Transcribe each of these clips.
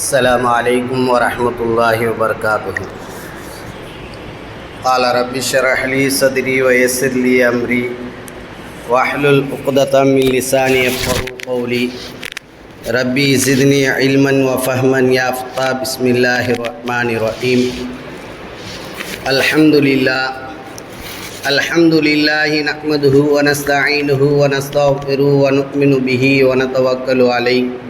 السلام عليكم ورحمة الله وبركاته. قال رب اشرح لي صدري ويسر لي أمري. واحلل عقدة من لساني يفقهوا قولي. ربي زدني علما وفهما. يا فتى بسم الله الرحمن الرحيم. الحمد لله. الحمد لله نحمده ونستعينه ونستغفره ونؤمن به ونتوكل عليه.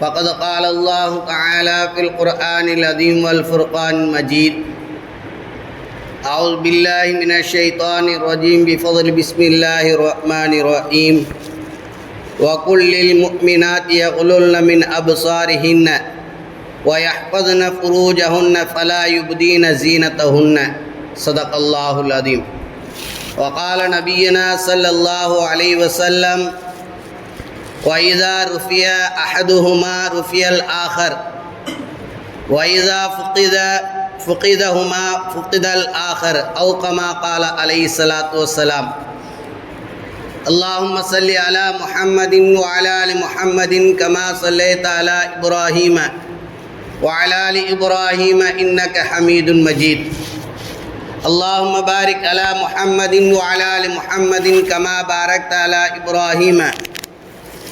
فقد قال الله تعالى في القرآن العظيم والفرقان المجيد. أعوذ بالله من الشيطان الرجيم. بفضل بسم الله الرحمن الرحيم. وقل للمؤمنات يغللن من أبصارهن ويحفظن فروجهن فلا يبدين زينتهن. صدق الله العظيم. وقال نبينا صلى الله عليه وسلم وإذا رفي أحدهما رفي الآخر. وإذا فقد فقدهما فقد الآخر أو كما قال عليه الصلاة والسلام. اللهم صل على محمد وعلى آل محمد كما صليت على إبراهيم وعلى آل إبراهيم إنك حميد مجيد. اللهم بارك على محمد وعلى آل محمد كما باركت على إبراهيم.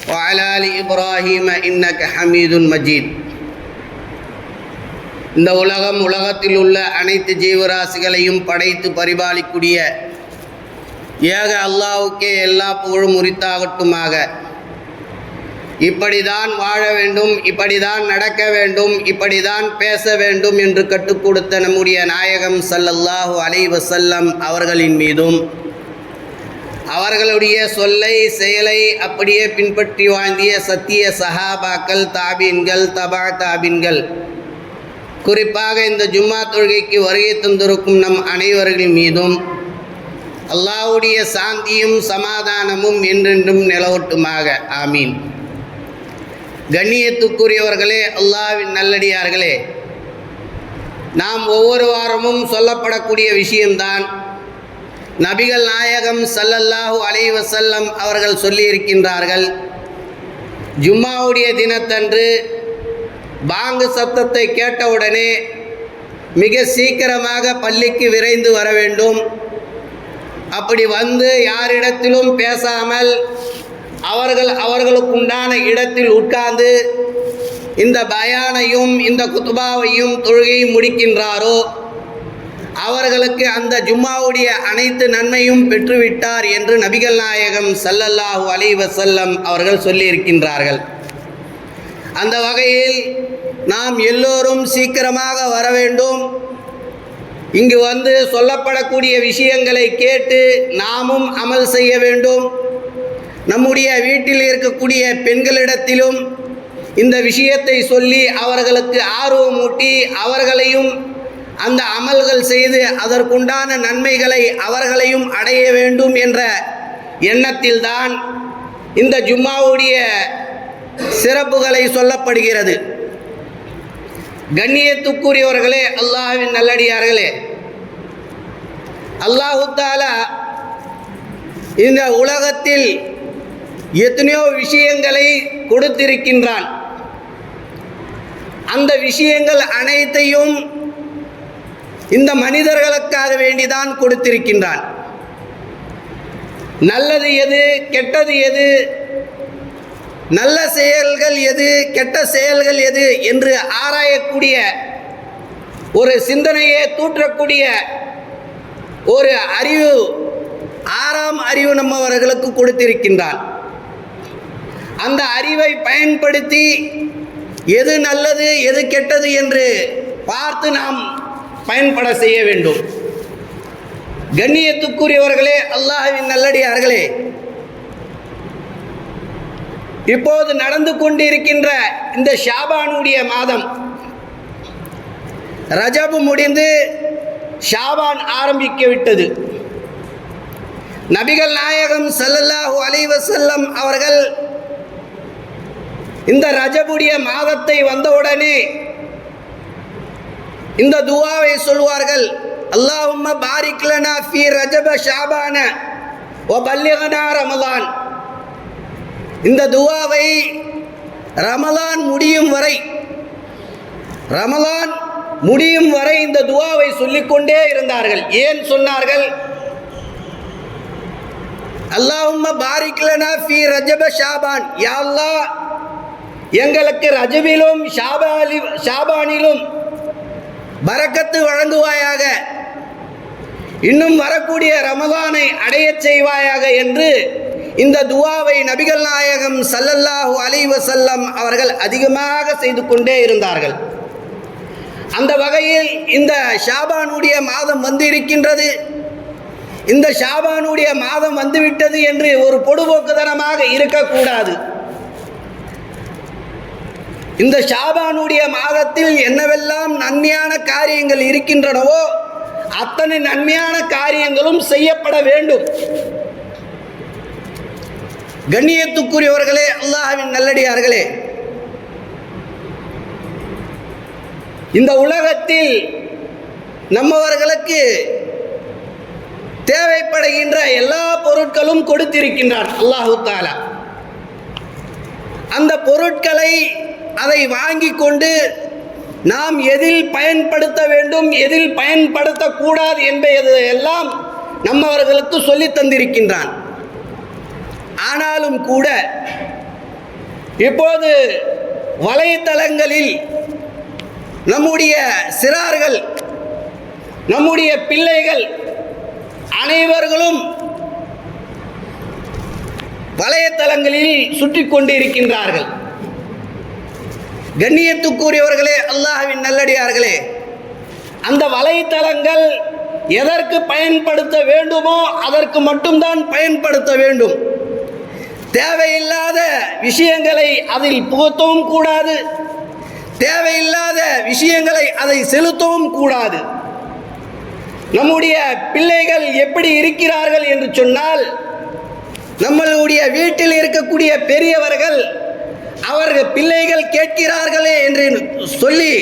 وعلى آل إبراهيم إنك حميد مجيد இந்த உலகம் உலகத்தில் உள்ள அனைத்து ஜீவராசிகளையும் படைத்து பரிபாலிக்கூடிய ஏக அல்லாவுக்கே எல்லா புகழும் உரித்தாகட்டுமாக இப்படிதான் வாழ வேண்டும் இப்படிதான் நடக்க வேண்டும் இப்படிதான் பேச வேண்டும் என்று கற்றுக் கொடுத்த நம்முடைய நாயகம் சல்லல்லாஹு அலை வசல்லம் அவர்களின் மீதும் அவர்களுடைய சொல்லை செயலை அப்படியே பின்பற்றி வாழ்ந்திய சத்திய சஹாபாக்கள் தாபீன்கள் தபா தாபீன்கள். குறிப்பாக இந்த ஜும்மா தொழுகைக்கு வருகை தந்திருக்கும் நம் அனைவர்கள் மீதும் அல்லாவுடைய சாந்தியும் சமாதானமும் என்றென்றும் நிலவட்டுமாக. ஆமீன். கண்ணியத்துக்குரியவர்களே அல்லாவின் நல்லடியார்களே நாம் ஒவ்வொரு வாரமும் சொல்லப்படக்கூடிய விஷயம்தான் நபிகள் நாயகம் சல்லல்லாஹு அலை வசல்லம் அவர்கள் சொல்லியிருக்கின்றார்கள் ஜும்மாவுடைய தினத்தன்று பாங்கு சப்தத்தை கேட்டவுடனே மிக சீக்கிரமாக பள்ளிக்கு விரைந்து வர வேண்டும். அப்படி வந்து யாரிடத்திலும் பேசாமல் அவர்கள் அவர்களுக்குண்டான இடத்தில் உட்கார்ந்து இந்த பயானையும் இந்த குத்துபாவையும் தொழுகையும் முடிக்கின்றாரோ அவர்களுக்கு அந்த ஜும்மாவுடைய அனைத்து நன்மையும் பெற்றுவிட்டார் என்று நபிகள் நாயகம் சல்லல்லாஹூ அலி வசல்லம் அவர்கள் சொல்லியிருக்கின்றார்கள். அந்த வகையில் நாம் எல்லோரும் சீக்கிரமாக வர வேண்டும். இங்கு வந்து சொல்லப்படக்கூடிய விஷயங்களை கேட்டு நாமும் அமல் செய்ய வேண்டும். நம்முடைய வீட்டில் இருக்கக்கூடிய பெண்களிடத்திலும் இந்த விஷயத்தை சொல்லி அவர்களுக்கு ஆர்வமூட்டி அவர்களையும் அந்த அமல்கள் செய்து அதற்குண்டான நன்மைகளை அவர்களையும் அடைய வேண்டும் என்ற எண்ணத்தில்தான் இந்த ஜும்மாவுடைய சிறப்புகளை சொல்லப்படுகிறது. கண்ணியத்துக்குரியவர்களே அல்லாஹின் நல்லடியார்களே அல்லாஹு தாலா இந்த உலகத்தில் எத்தனையோ விஷயங்களை கொடுத்திருக்கின்றான். அந்த விஷயங்கள் அனைத்தையும் இந்த மனிதர்களுக்காக வேண்டிதான் கொடுத்திருக்கின்றான். நல்லது எது கெட்டது எது நல்ல செயல்கள் எது கெட்ட செயல்கள் எது என்று ஆராயக்கூடிய ஒரு சிந்தனையை தூற்றக்கூடிய ஒரு அறிவு ஆறாம் அறிவு நம்மவர்களுக்கு கொடுத்திருக்கின்றான். அந்த அறிவை பயன்படுத்தி எது நல்லது எது கெட்டது என்று பார்த்து நாம் பயன்பட செய்ய வேண்டும். கண்ணியத்துக்குரியவர்களே அல்லாஹின் நல்லடியார்களே. இப்போது நடந்து கொண்டிருக்கின்ற இந்த ஷாபானுடைய மாதம் ரஜபு முடிந்து ஷாபான் ஆரம்பிக்க விட்டது. நபிகள் நாயகம் சல்லல்லாஹு அலைவசல்லம் அவர்கள் இந்த ரஜபுடைய மாதத்தை வந்தவுடனே இந்த துவாவை சொல்வார்கள் அல்லாஹும்ம பாரிக்லனா ஃபி ரஜப ஷாபான ஓ பல்லிகனா ரமலான். இந்த துவாவை ரமலான் முடியும் வரை ரமலான் முடியும் வரை இந்த துவாவை சொல்லிக்கொண்டே இருந்தார்கள். ஏன் சொன்னார்கள்? அல்லாஹும்ம பாரிக்லனா ஃபி ரஜப ஷாபான். யா அல்லாஹ் எங்களுக்கு ரஜபிலும் ஷாபாலி ஷாபானிலும் பறக்கத்து வழங்குவாயாக. இன்னும் வரக்கூடிய ரமதானை அடையச் செய்வாயாக என்று இந்த துவாவை நபிகள் நாயகம் சல்லல்லாஹு அலைஹி அவர்கள் அதிகமாக செய்து கொண்டே இருந்தார்கள். அந்த வகையில் இந்த ஷாபானுடைய மாதம் வந்து இருக்கின்றது. இந்த ஷாபானுடைய மாதம் வந்துவிட்டது என்று ஒரு பொடுபோக்குதனமாக இருக்கக்கூடாது. இந்த ஷாபானுடைய மாதத்தில் என்னவெல்லாம் நன்மையான காரியங்கள் இருக்கின்றனவோ அத்தனை நன்மையான காரியங்களும் செய்யப்பட வேண்டும். கண்ணியத்துக்குரியவர்களே அல்லாஹ்வின் நல்லடியார்களே. இந்த உலகத்தில் நம்மவர்களுக்கு தேவைப்படுகின்ற எல்லா பொருட்களும் கொடுத்திருக்கின்றான் அல்லாஹு தாலா. அந்த பொருட்களை அதை வாங்கி கொண்டு நாம் எதில் பயன்படுத்த வேண்டும் எதில் பயன்படுத்தக்கூடாது என்பது எல்லாம் நம்மவர்களுக்கு சொல்லித் தந்திருக்கின்றான். ஆனாலும் கூட இப்போது வலைத்தளங்களில் நம்முடைய சிறார்கள் நம்முடைய பிள்ளைகள் அனைவர்களும் வலைத்தளங்களில் சுற்றி கொண்டிருக்கின்றார்கள். கண்ணியத்துக்குரியவர்களே அல்லாஹவின் நல்லடியார்களே அந்த வலைத்தளங்கள் எதற்கு பயன்படுத்த வேண்டுமோ அதற்கு மட்டும்தான் பயன்படுத்த வேண்டும். தேவையில்லாத விஷயங்களை அதில் புகுத்தவும் கூடாது. தேவையில்லாத விஷயங்களை அதை செலுத்தவும் கூடாது. நம்முடைய பிள்ளைகள் எப்படி இருக்கிறார்கள் என்று சொன்னால் நம்மளுடைய வீட்டில் இருக்கக்கூடிய பெரியவர்கள் அவர்கள் பிள்ளைகள் கேட்கிறார்களே என்று சொல்லி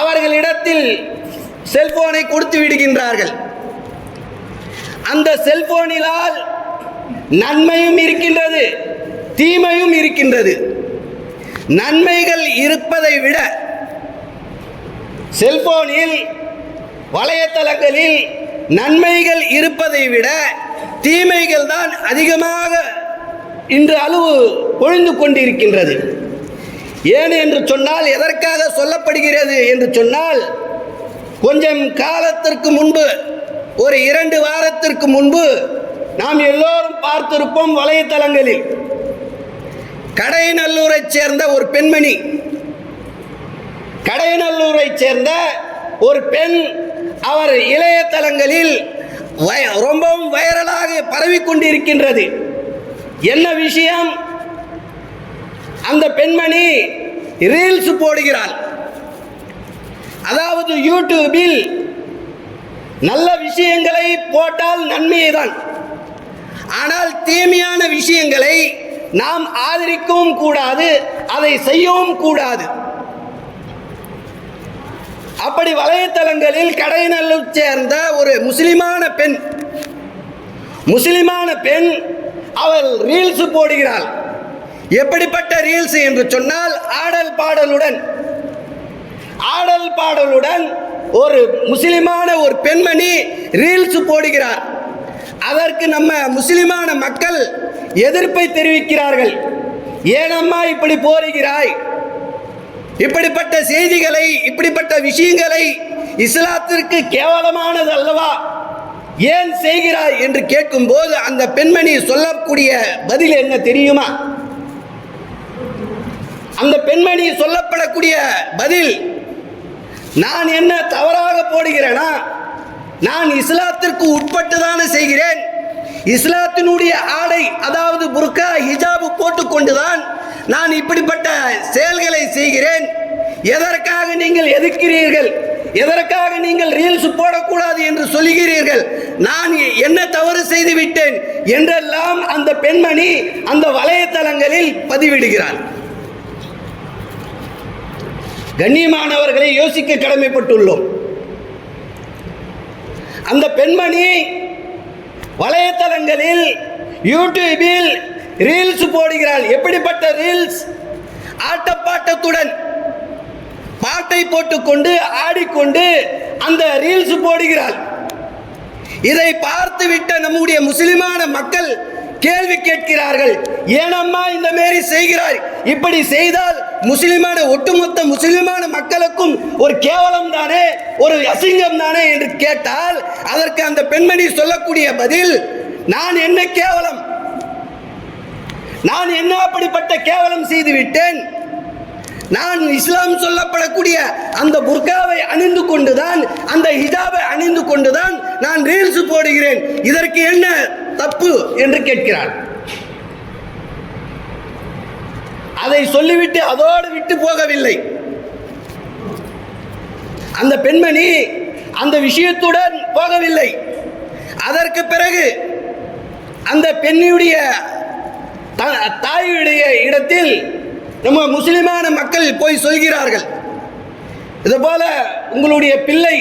அவர்களிடத்தில் செல்போனை கொடுத்து விடுகின்றார்கள். அந்த செல்போனிலால் நன்மையும் இருக்கின்றது தீமையும் இருக்கின்றது. நன்மைகள் இருப்பதை விட செல்போனில் வலைத்தளங்களில் நன்மைகள் இருப்பதை விட தீமைகள் தான் அதிகமாக இன்று அளவு பொழிந்து கொண்டிருக்கின்றது. ஏன் என்று சொன்னால் எதற்காக சொல்லப்படுகிறது என்று சொன்னால் கொஞ்சம் காலத்திற்கு முன்பு ஒரு இரண்டு வாரத்திற்கு முன்பு நாம் எல்லோரும் பார்த்திருப்போம் வலைத்தளங்களில். கடையநல்லூரைச் சேர்ந்த ஒரு பெண்மணி கடையநல்லூரைச் சேர்ந்த ஒரு பெண் அவர் இளையதளங்களில் வய- ரொம்பவும் வைரலாக பரவிக் கொண்டிருக்கின்றது என்ன விஷயம்? அந்த பெண்மணி ரீல்ஸ் போடுகிறாள். அதாவது யூடியூபில் நல்ல விஷயங்களை போட்டால் நன்மையை தான் ஆனால் தீமையான விஷயங்களை நாம் ஆதரிக்கவும் கூடாது அதை செய்யவும் கூடாது. அப்படி வலைத்தளங்களில் கடைநல்லூர் சேர்ந்த ஒரு முஸ்லிமான பெண் முஸ்லிமான பெண் அவள் ரீல்ஸ் போடுகிறாள். எப்படிப்பட்ட ரீல்ஸ் என்று சொன்னால் ஆடல் பாடலுடன் ஆடல் பாடலுடன் ஒரு முஸ்லிமான ஒரு பெண்மணி ரீல்ஸ் போடுகிறார். அதற்கு நம்ம முஸ்லிமான மக்கள் எதிர்ப்பை தெரிவிக்கிறார்கள். ஏனம்மா இப்படி போடுகிறாய் இப்படிப்பட்ட செய்திகளை இப்படிப்பட்ட விஷயங்களை இஸ்லாத்திற்கு கேவலமானது அல்லவா? ஏன் செய்கிறாய் என்று கேட்கும்போது அந்த பெண்மணி சொல்லக்கூடிய பதில் என்ன தெரியுமா? அந்த பெண்மணி சொல்லப்படக்கூடிய பதில் நான் என்ன தவறாக போடுகிறேனா நான் இஸ்லாத்திற்கு உட்பட்டு தானே செய்கிறேன். இஸ்லாத்தினுடைய ஆடை அதாவது புர்கா ஹிஜாபு போட்டுக்கொண்டுதான் நான் இப்படிப்பட்ட செயல்களை செய்கிறேன். எதற்காக நீங்கள் எதிர்க்கிறீர்கள்? எதற்காக நீங்கள் ரீல்ஸ் போடக்கூடாது என்று சொல்லுகிறீர்கள் நான் என்ன தவறு செய்து விட்டேன் என்றெல்லாம் அந்த பெண்மணி அந்த வலைத்தளங்களில் பதிவிடுகிறாள். கண்ணியமானவர்களை யோசிக்க கடமைப்பட்டுள்ளோம். அந்த பெண்மணி வலைத்தளங்களில் யூடியூபில் ரீல்ஸ் போடுகிறாள். எப்படிப்பட்ட ரீல்ஸ்? ஆட்டப்பாட்டத்துடன் பாட்டை போட்டுக்கொண்டு ஆடிக்கொண்டு அந்த ரீல்ஸ் போடுகிறாள். இதை பார்த்துவிட்ட நம்முடைய முஸ்லிமான மக்கள் கேள்வி கேட்கிறார்கள். ஏனம்மா இந்த மாரி செய்கிறாய்? இப்படி செய்தால் முஸ்லிமான ஒட்டுமொத்த முஸ்லிமான மக்களுக்கும் ஒரு கேவலம் தானே ஒரு அசிங்கம் தானே என்று கேட்டால் அதற்கு அந்த பெண்மணி சொல்லக்கூடிய பதில் நான் என்ன கேவலம்? நான் என்ன அப்படிப்பட்ட கேவலம் செய்து விட்டேன் நான் இஸ்லாம் சொல்லப்படக்கூடிய அந்த புர்காவை அணிந்து கொண்டுதான் அந்த ஹிஜாபை அணிந்து கொண்டுதான் நான் ரீல்ஸ் போடுகிறேன். இதற்கு என்ன தப்பு என்று கேட்கிறார். அதை சொல்லிவிட்டு அதோடு விட்டு போகவில்லை. அந்த பெண்மணி அந்த விஷயத்துடன் போகவில்லை. அதற்கு பிறகு அந்த பெண்ணுடைய தாயுடைய இடத்தில் நம்ம முஸ்லிமான மக்கள் போய் சொல்கிறார்கள். இது போல உங்களுடைய பிள்ளை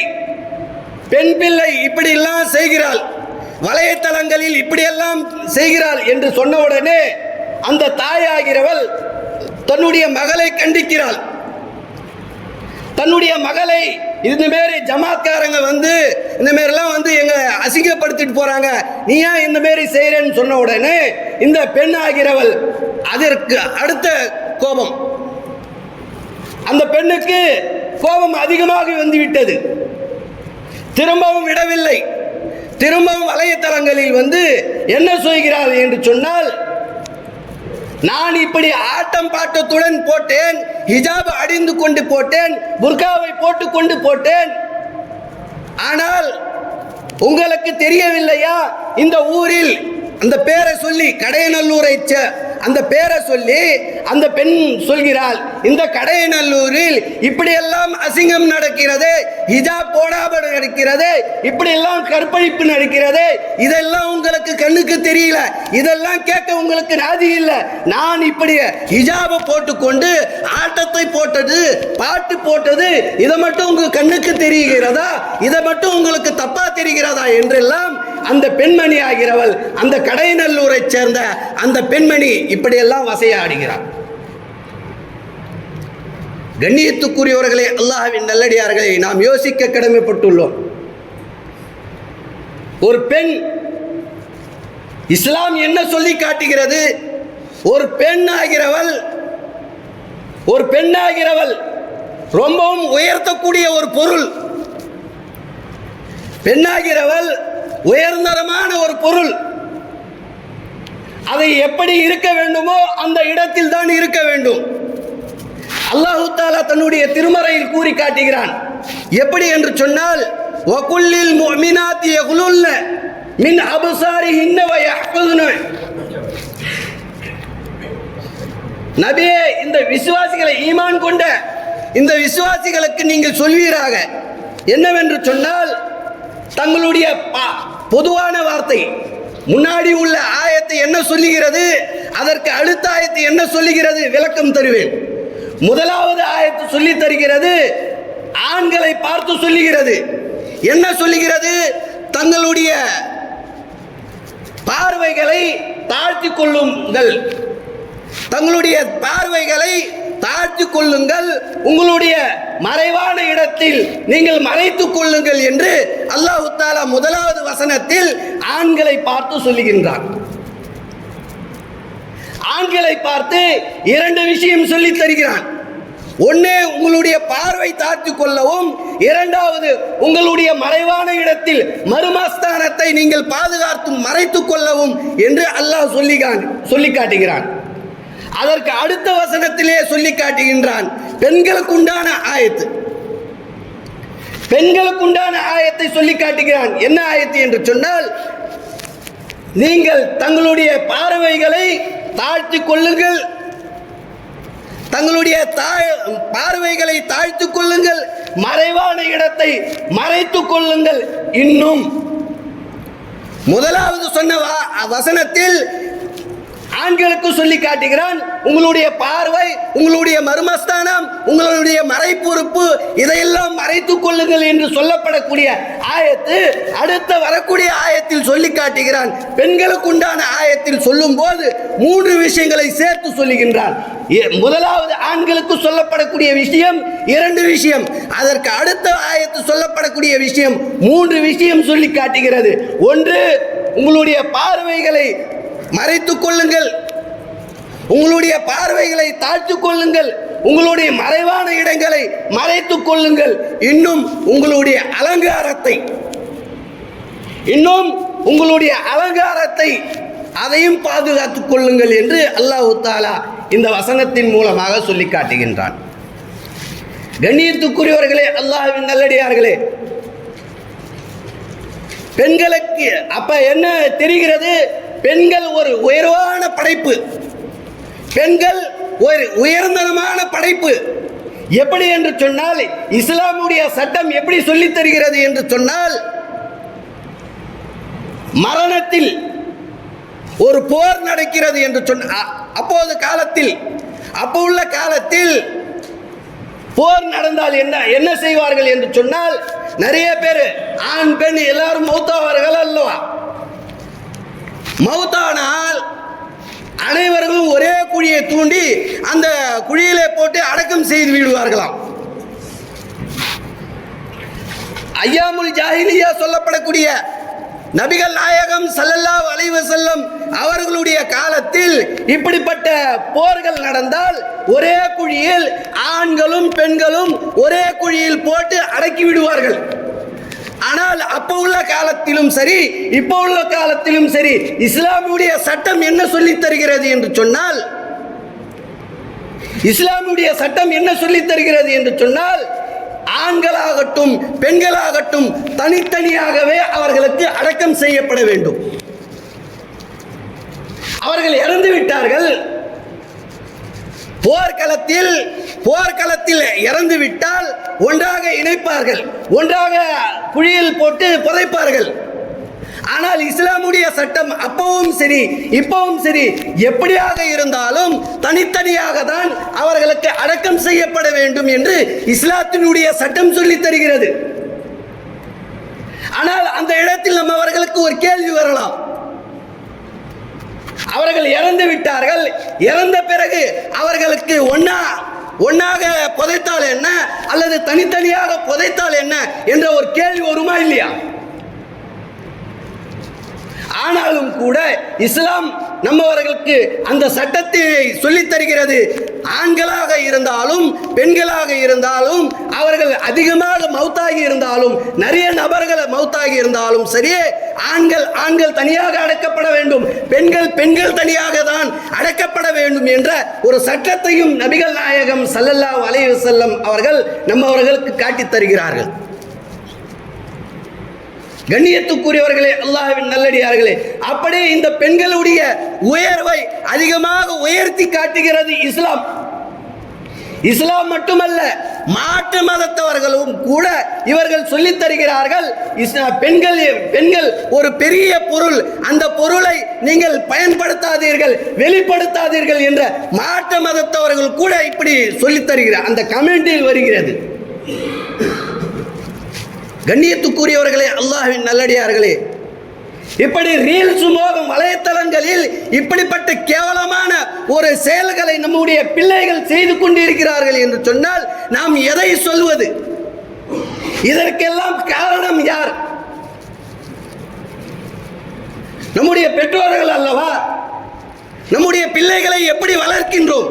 பெண் பிள்ளை இப்படியெல்லாம் செய்கிறாள். வலைத்தளங்களில் இப்படியெல்லாம் செய்கிறாள் என்று சொன்னவுடனே அந்த தாயாகிறவள் தன்னுடைய மகளை கண்டிக்கிறாள். தன்னுடைய மகளை இந்த மாரி ஜமாத்காரங்க வந்து இந்த மாரிலாம் வந்து எங்க அசிங்கப்படுத்திட்டு போறாங்க. நீ ஏன் இந்த மாரி செய்யறேன்னு சொன்ன உடனே இந்த பெண் ஆகிறவள் அதற்கு அடுத்த கோபம். அந்த பெண்ணுக்கு கோபம் அதிகமாக வந்து விட்டது திரும்பவும் விடவில்லை. திரும்பவும் வலைத்தளங்களில் வந்து என்ன சொல்கிறாள் என்று சொன்னால் நான் இப்படி ஆட்டம் பாட்டத்துடன் போட்டேன் ஹிஜாப் அடிந்து கொண்டு போட்டேன் புர்காவை போட்டுக்கொண்டு போட்டேன். ஆனால் உங்களுக்கு தெரியவில்லையா? இந்த ஊரில் அந்த பேரை சொல்லி கடையநல்லூரை அந்த பேரை சொல்லி அந்த பெண் சொல்கிறாள் இந்த கடையநல்லூரில் இப்படியெல்லாம் அசிங்கம் நடக்கிறது ஹிஜாப் போடாமல் நடக்கிறது இப்படியெல்லாம் கற்பழிப்பு நடக்கிறது இதெல்லாம் உங்களுக்கு கண்ணுக்கு தெரியல இதெல்லாம் கேட்க உங்களுக்கு நாதி இல்லை. நான் இப்படி ஹிஜாபை போட்டுக்கொண்டு ஆட்டத்தை போட்டது பாட்டு போட்டது இதை மட்டும் உங்கள் கண்ணுக்கு தெரிகிறதா இதை மட்டும் உங்களுக்கு தப்பா தெரிகிறதா என்றெல்லாம் அந்த பெண்மணி ஆகிறவள் அந்த கடையநல்லூரை சேர்ந்த அந்த பெண்மணி இப்படியெல்லாம் வசையாடுகிறார் கண்ணியத்துக்குரியவர்களே அல்லாஹ்வின் நல்லடியார்களை நாம் யோசிக்க கடமைப்பட்டுள்ளோம். ஒரு பெண் இஸ்லாம் என்ன சொல்லி காட்டுகிறது? ஒரு பெண் ஆகிறவள் ஒரு பெண்ணாகிறவள் ரொம்பவும் உயர்த்தக்கூடிய ஒரு பொருள். பெண்ணாகிறவள் உயர்ந்தரமான ஒரு பொருள். அதை எப்படி இருக்க வேண்டுமோ அந்த இடத்தில் தான் இருக்க வேண்டும். அல்லாஹு தாலா தன்னுடைய திருமறையில் கூறி காட்டுகிறான். எப்படி என்று சொன்னால் வகுல்லில் முஃமினாத்தி யகுலுல்ல மின் அபசாரிஹின்ன வ யஹ்ஃபதுன நபியே இந்த விசுவாசிகளை ஈமான் கொண்ட இந்த விசுவாசிகளுக்கு நீங்கள் சொல்வீராக. என்னவென்று சொன்னால் தங்களுடைய பொதுவான வார்த்தை. முன்னாடி உள்ள ஆயத்தை என்ன சொல்லுகிறது? அதற்கு அடுத்த ஆயத்தை என்ன சொல்லுகிறது? விளக்கம் தருவேன். முதலாவது ஆயத்து சொல்லி தருகிறது ஆண்களை பார்த்து சொல்லுகிறது. என்ன சொல்லுகிறது? தங்களுடைய பார்வைகளை தாழ்த்தி கொள்ளுங்கள். தங்களுடைய பார்வைகளை தாழ்த்தி கொள்ளுங்கள். உங்களுடைய மறைவான இடத்தில் நீங்கள் மறைத்துக் கொள்ளுங்கள் என்று அல்லாஹு தாலா முதலாவது வசனத்தில் ஆண்களை பார்த்து சொல்லுகின்றார் ஆண்களை பார்த்து இரண்டு விஷயம் சொல்லி தருகிறான். ஒன்னே உங்களுடைய பார்வை தாழ்த்தி கொள்ளவும். இரண்டாவது உங்களுடைய மறைவான இடத்தில் மருமஸ்தானத்தை நீங்கள் பாதுகாத்து மறைத்துக் கொள்ளவும் என்று அல்லாஹ் சொல்லி சொல்லி காட்டுகிறான். அதற்கு அடுத்த வசனத்திலே சொல்லி காட்டுகின்றான். பெண்களுக்கு உண்டான ஆயத்து. பெண்களுக்கு உண்டான ஆயத்தை சொல்லி காட்டுகிறான். என்ன ஆயத்து என்று சொன்னால் நீங்கள் தங்களுடைய பார்வைகளை தாழ்த்தி கொள்ளுங்கள். தங்களுடைய தாழ் பார்வைகளை தாழ்த்து கொள்ளுங்கள். மறைவான இடத்தை மறைத்துக் கொள்ளுங்கள். இன்னும் முதலாவது சொன்ன வசனத்தில் ஆண்களுக்கு சொல்லி காட்டுகிறான் உங்களுடைய பார்வை உங்களுடைய மர்மஸ்தானம் உங்களுடைய மறைப்பொறுப்பு இதையெல்லாம் மறைத்துக் கொள்ளுங்கள் என்று சொல்லப்படக்கூடிய ஆயத்து அடுத்த வரக்கூடிய ஆயத்தில் சொல்லி காட்டுகிறான். பெண்களுக்கு உண்டான ஆயத்தில் சொல்லும் போது மூன்று விஷயங்களை சேர்த்து சொல்லுகின்றான். முதலாவது ஆண்களுக்கு சொல்லப்படக்கூடிய விஷயம் இரண்டு விஷயம். அதற்கு அடுத்த ஆயத்து சொல்லப்படக்கூடிய விஷயம் மூன்று விஷயம் சொல்லி காட்டுகிறது. ஒன்று உங்களுடைய பார்வைகளை மறைத்துக் கொள்ளுங்கள். உங்களுடைய பார்வைகளை தாழ்த்திக் கொள்ளுங்கள். உங்களுடைய மறைவான இடங்களை மறைத்துக் கொள்ளுங்கள். இன்னும் உங்களுடைய அலங்காரத்தை இன்னும் உங்களுடைய அலங்காரத்தை அதையும் பாதுகாத்துக் கொள்ளுங்கள் என்று அல்லாஹு தாலா இந்த வசனத்தின் மூலமாக சொல்லி காட்டுகின்றான். கண்ணியத்துக்குரியவர்களே அல்லாஹின் நல்லடியார்களே பெண்களுக்கு அப்ப என்ன தெரிகிறது? பெண்கள் ஒரு உயர்வான படைப்பு. பெண்கள் ஒரு உயர்ந்தனமான படைப்பு. எப்படி என்று சொன்னால் இஸ்லாமுடைய சட்டம் எப்படி சொல்லித் தருகிறது என்று சொன்னால் மரணத்தில் ஒரு போர் நடக்கிறது என்று சொன்ன அப்போது காலத்தில் அப்போ உள்ள காலத்தில் போர் நடந்தால் என்ன என்ன செய்வார்கள் என்று சொன்னால் நிறைய பேர் ஆண் பெண் எல்லாரும் மௌத்தாவார்கள் அல்லவா? மௌத்தானால் அனைவர்களும் ஒரே குழியை தூண்டி அந்த குழியிலே போட்டு அடக்கம் செய்து விடுவார்களாம். ஐயாமுல் ஜாஹிலியா சொல்லப்படக்கூடிய நபிகள் நாயகம் சல்லல்லா அலைஹி வஸல்லம் அவர்களுடைய காலத்தில் இப்படிப்பட்ட போர்கள் நடந்தால் ஒரே குழியில் ஆண்களும் பெண்களும் ஒரே குழியில் போட்டு அடக்கி விடுவார்கள். ஆனால் அப்போ உள்ள காலத்திலும் சரி இப்போ உள்ள காலத்திலும் சரி இஸ்லாமுடைய சட்டம் என்ன சொல்லி தருகிறது என்று சொன்னால் இஸ்லாமுடைய சட்டம் என்ன சொல்லித் தருகிறது என்று சொன்னால் ஆண்களாகட்டும் பெண்களாகட்டும் தனித்தனியாகவே அவர்களுக்கு அடக்கம் செய்யப்பட வேண்டும். அவர்கள் இறந்து விட்டார்கள். போர்க்களத்தில் போர்க்களத்தில் இறந்து விட்டால் ஒன்றாக இணைப்பார்கள். ஒன்றாக குழியில் போட்டு புதைப்பார்கள். ஆனால் இஸ்லாமுடைய சட்டம் அப்பவும் சரி இப்பவும் சரி எப்படியாக இருந்தாலும் தனித்தனியாக தான் அவர்களுக்கு அடக்கம் செய்யப்பட வேண்டும் என்று இஸ்லாத்தினுடைய சட்டம் சொல்லித் தருகிறது. ஆனால் அந்த இடத்தில் நம்ம அவர்களுக்கு ஒரு கேள்வி வரலாம். அவர்கள் இறந்து விட்டார்கள். இறந்த பிறகு அவர்களுக்கு ஒன்னா ஒன்னாக புதைத்தால் என்ன? அல்லது தனித்தனியாக புதைத்தால் என்ன? என்ற ஒரு கேள்வி வருமா இல்லையா? ஆனாலும் கூட இஸ்லாம் நம்மவர்களுக்கு அந்த சட்டத்தை சொல்லித் தருகிறது. ஆண்களாக இருந்தாலும் பெண்களாக இருந்தாலும் அவர்கள் அதிகமாக மௌத்தாகி இருந்தாலும் நிறைய நபர்களை மௌத்தாகி இருந்தாலும் சரியே ஆண்கள் ஆண்கள் தனியாக அடக்கப்பட வேண்டும். பெண்கள் பெண்கள் தனியாக தான் அடக்கப்பட வேண்டும் என்ற ஒரு சட்டத்தையும் நபிகள் நாயகம் சல்லல்லா அலைவசல்லம் அவர்கள் நம்மவர்களுக்கு காட்டித் தருகிறார்கள். கண்ணியத்துக்குரியவர்களே அல்லாஹின் நல்லடியார்களே அப்படியே இந்த பெண்களுடைய உயர்வை அதிகமாக உயர்த்தி காட்டுகிறது இஸ்லாம். இஸ்லாம் மட்டுமல்ல மாற்று மதத்தவர்களும் கூட இவர்கள் சொல்லித் தருகிறார்கள் பெண்கள் பெண்கள் ஒரு பெரிய பொருள் அந்த பொருளை நீங்கள் பயன்படுத்தாதீர்கள் வெளிப்படுத்தாதீர்கள் என்ற மாற்று மதத்தவர்கள் கூட இப்படி சொல்லித் தருகிறார் அந்த கமெண்டில் வருகிறது. கண்ணியத்துக்குரியவர்களே அல்லாஹின் நல்லடியார்களே இப்படி ரீல்ஸ் மோகம் வலைத்தளங்களில் இப்படிப்பட்ட கேவலமான ஒரு செயல்களை நம்முடைய பிள்ளைகள் செய்து கொண்டிருக்கிறார்கள் என்று சொன்னால் நாம் எதை சொல்வது? இதற்கெல்லாம் காரணம் யார்? நம்முடைய பெற்றோர்கள் அல்லவா? நம்முடைய பிள்ளைகளை எப்படி வளர்க்கின்றோம்?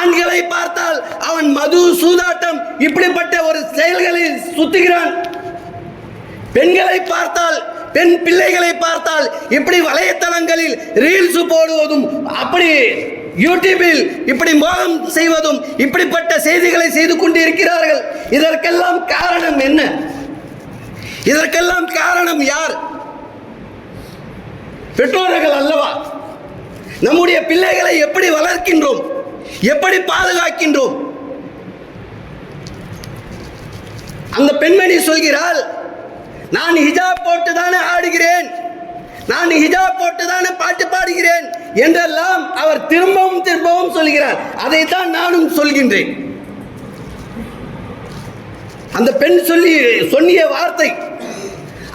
ஆண்களை பார்த்தால் அவன் மது சூதாட்டம் இப்படிப்பட்ட ஒரு செயல்களில் சுத்துகிறான். பெண்களை பார்த்தால் பெண் பிள்ளைகளை பார்த்தால் இப்படி வலைத்தளங்களில் ரீல்ஸ் போடுவதும் அப்படி யூடியூபில் இப்படி மோகம் செய்வதும் இப்படிப்பட்ட செய்திகளை செய்து கொண்டு இருக்கிறார்கள் இதற்கெல்லாம் காரணம் என்ன? இதற்கெல்லாம் காரணம் யார்? பெற்றோர்கள் அல்லவா? நம்முடைய பிள்ளைகளை எப்படி வளர்க்கின்றோம்? எப்படி பாதுகாக்கின்றோம்? பெண்மணி சொல்கிறாள் நான் ஹிஜாப் போட்டு தானே ஆடுகிறேன். நான் ஹிஜாப் போட்டு தானே பாட்டு பாடுகிறேன். என்றெல்லாம் அவர் திரும்பவும் திரும்பவும் சொல்கிறார். அதைத்தான் நானும் சொல்கின்றேன். அந்த பெண் சொல்லி சொன்னிய வார்த்தை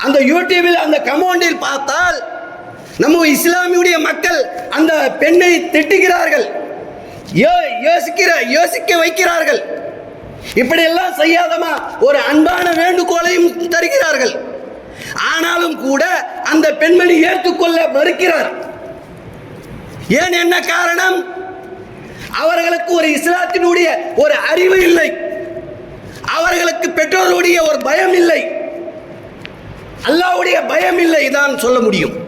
அந்த யூடியூபில் அந்த கமௌண்டில் பார்த்தால் நம்ம இஸ்லாமியுடைய மக்கள் அந்த பெண்ணை திட்டுகிறார்கள். யோசிக்கிற யோசிக்க வைக்கிறார்கள். இப்படியெல்லாம் செய்யாதமா ஒரு அன்பான வேண்டுகோளையும் தருகிறார்கள். ஆனாலும் கூட அந்த பெண்மணி ஏற்றுக்கொள்ள மறுக்கிறார். ஏன் என்ன காரணம்? அவர்களுக்கு ஒரு இஸ்லாத்தினுடைய ஒரு அறிவு இல்லை. அவர்களுக்கு பெற்றோருடைய ஒரு பயம் இல்லை. அல்லாவுடைய பயம் இல்லை தான் சொல்ல முடியும்.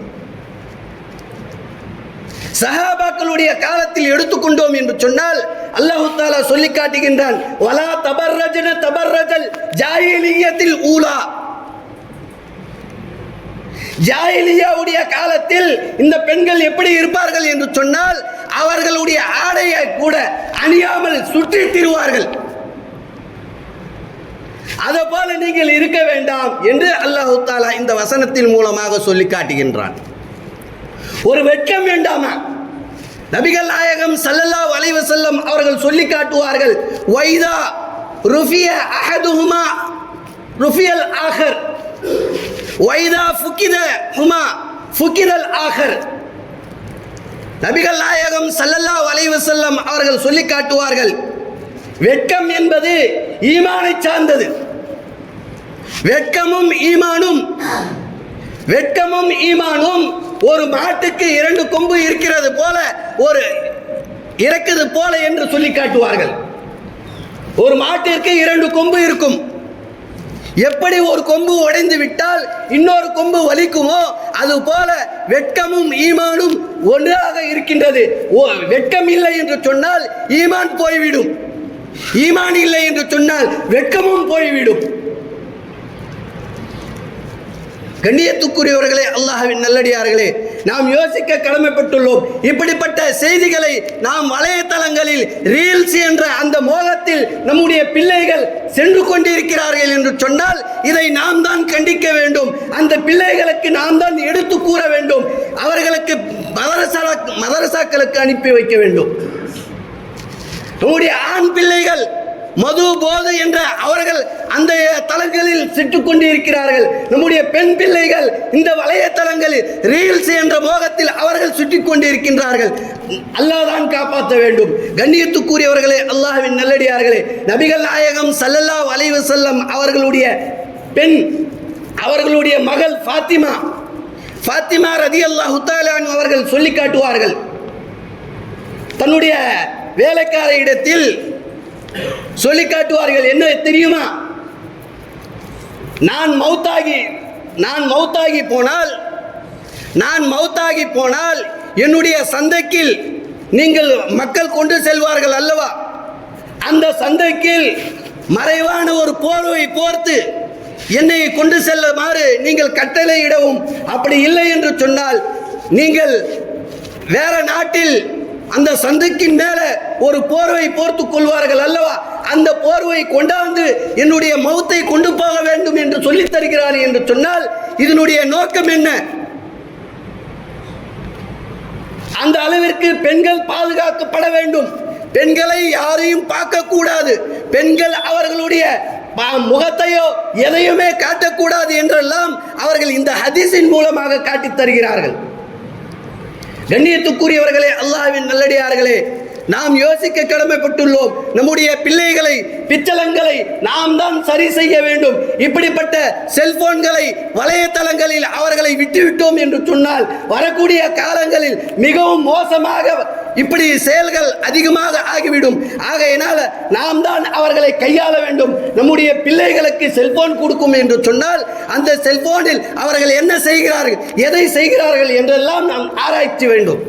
சஹாபாக்களுடைய காலத்தில் எடுத்துக்கொண்டோம் என்று சொன்னால் அல்லாஹு தாலா சொல்லி காட்டுகின்றான் வலா தபர்ரஜன தபர்ரஜல் ஜாயிலியத்தில் ஊலா. ஜாயிலியாவுடைய காலத்தில் இந்த பெண்கள் எப்படி இருப்பார்கள் என்று சொன்னால் அவர்களுடைய ஆடையை கூட அணியாமல் சுற்றி திருவார்கள் அதை போல நீங்கள் இருக்க வேண்டாம் என்று அல்லாஹு தாலா இந்த வசனத்தின் மூலமாக சொல்லி காட்டுகின்றான். ஒரு வெட்கம் வேண்டாமா. நபிகள் நாயகம் சல்லல்லா அலைஹி செல்லம் அவர்கள் சொல்லி காட்டுவார்கள் வைதா ருஃபிய அஹதுஹுமா ருஃபியல் ஆகர் வைதா ஃபுக்கித ஹுமா ஃபுக்கிதல் ஆகர் நபிகள் நாயகம் சல்லல்லா அலைஹி செல்லம் அவர்கள் சொல்லி காட்டுவார்கள் வெட்கம் என்பது ஈமானை சார்ந்தது. வெட்கமும் ஈமானும் வெட்கமும் ஈமானும் ஒரு மாட்டுக்கு இரண்டு கொம்பு இருக்கிறது போல ஒரு இறக்குது போல என்று சொல்லி காட்டுவார்கள். ஒரு மாட்டிற்கு இரண்டு கொம்பு இருக்கும். எப்படி ஒரு கொம்பு உடைந்து விட்டால் இன்னொரு கொம்பு வலிக்குமோ அது போல வெட்கமும் ஈமானும் ஒன்றாக இருக்கின்றது. ஓ வெட்கம் இல்லை என்று சொன்னால் ஈமான் போய்விடும். ஈமான் இல்லை என்று சொன்னால் வெட்கமும் போய்விடும். கண்ணியத்துக்குரியவர்களே அல்லாஹவின் நல்லடியார்களே நாம் யோசிக்க கடமைப்பட்டுள்ளோம். இப்படிப்பட்ட செய்திகளை நாம் வலைத்தளங்களில் ரீல்ஸ் என்ற அந்த மோகத்தில் நம்முடைய பிள்ளைகள் சென்று கொண்டிருக்கிறார்கள் என்று சொன்னால் இதை நாம் தான் கண்டிக்க வேண்டும். அந்த பிள்ளைகளுக்கு நாம் தான் எடுத்து கூற வேண்டும். அவர்களுக்கு மதரசா மதரசாக்களுக்கு அனுப்பி வைக்க வேண்டும். நம்முடைய ஆண் பிள்ளைகள் மது போது என்ற அவர்கள் அந்த தளங்களில் சிட்டுக்கொண்டு இருக்கிறார்கள். நம்முடைய பெண் பிள்ளைகள் இந்த வலையத்தளங்களில் ரீல்ஸ் என்ற மோகத்தில் அவர்கள் சுட்டிக்கொண்டு இருக்கின்றார்கள். அல்லாஹ் தான் காப்பாற்ற வேண்டும். கண்ணியத்துக்குரியவர்களே அல்லாஹ்வின் நல்லடியார்களே நபிகள் நாயகம் சல்லல்லா வலைவு செல்லம் அவர்களுடைய பெண் அவர்களுடைய மகள் ஃபாத்திமா ஃபாத்திமா ரதியல்லாஹு தஆலா அன்ஹு அவர்கள் சொல்லி காட்டுவார்கள். தன்னுடைய வேலைக்கார இடத்தில் சொல்லி காட்டுவார்கள். என்ன தெரியுமா? நான் மௌத்தாகி நான் மௌத்தாகி போனால் நான் மௌத்தாகி போனால் என்னுடைய சந்தைக்கில் நீங்கள் மக்கள் கொண்டு செல்வார்கள் அல்லவா? அந்த சந்தைக்கில் மறைவான ஒரு போர்வை போர்த்து என்னை கொண்டு செல்லுமாறு நீங்கள் கட்டளையிடவும் அப்படி இல்லை என்று சொன்னால் நீங்கள் வேற நாட்டில் அந்த சந்தைக்கின் மேலே ஒரு போர்வை போர்த்து கொள்வார்கள் அல்லவா? அந்த போர்வை கொண்டாந்து என்னுடைய மௌத்தை கொண்டு போக வேண்டும் என்று சொல்லித் தருகிறார் என்று சொன்னால் இதனுடைய நோக்கம் என்ன? அந்த அளவிற்கு பெண்கள் பாதுகாக்கப்பட வேண்டும். பெண்களை யாரையும் பார்க்கக்கூடாது பெண்கள் அவர்களுடைய முகத்தையோ எதையுமே காட்டக்கூடாது என்றெல்லாம் அவர்கள் இந்த ஹதீஸின் மூலமாக காட்டித் தருகிறார்கள். கண்ணியத்துக்குரியவர்களே அல்லாஹ்வின் நல்லடியார்களே நாம் யோசிக்க கடமைப்பட்டுள்ளோம். நம்முடைய பிள்ளைகளை பிச்சலங்களை நாம் தான் சரி செய்ய வேண்டும். இப்படிப்பட்ட செல்போன்களை வலைத்தளங்களில் அவர்களை விட்டுவிட்டோம் என்று சொன்னால் வரக்கூடிய காலங்களில் மிகவும் மோசமாக இப்படி செயல்கள் அதிகமாக ஆகிவிடும். ஆகையினால் நாம் தான் அவர்களை கையாள வேண்டும். நம்முடைய பிள்ளைகளுக்கு செல்போன் கொடுக்கும் என்று சொன்னால் அந்த செல்போனில் அவர்கள் என்ன செய்கிறார்கள் எதை செய்கிறார்கள் என்றெல்லாம் நாம் ஆராய்ச்சி வேண்டும்.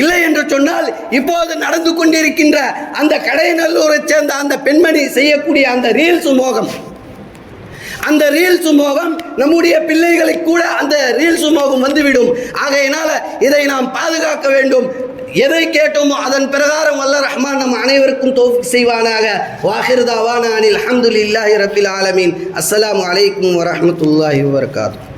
இல்லை என்று சொன்னால் இப்போது நடந்து கொண்டிருக்கின்ற அந்த கடையநல்லூரை சேர்ந்த அந்த பெண்மணி செய்யக்கூடிய அந்த ரீல்ஸ் மோகம் அந்த ரீல்ஸ் மோகம் நம்முடைய பிள்ளைகளை கூட அந்த ரீல்ஸ் மோகம் வந்துவிடும். ஆகையினால இதை நாம் பாதுகாக்க வேண்டும். எதை கேட்டோமோ அதன் பிரகாரம் வல்ல ரஹ்மான் நம் அனைவருக்கும் தௌஃபிக் செய்வானாக. வாஹிர்தாவான அனில் அஹமதுல்லாஹி ரபில் ஆலமீன். அஸ்லாம் அலைக்கும் வரமத்துல்லாஹி வபரகாத்துஹு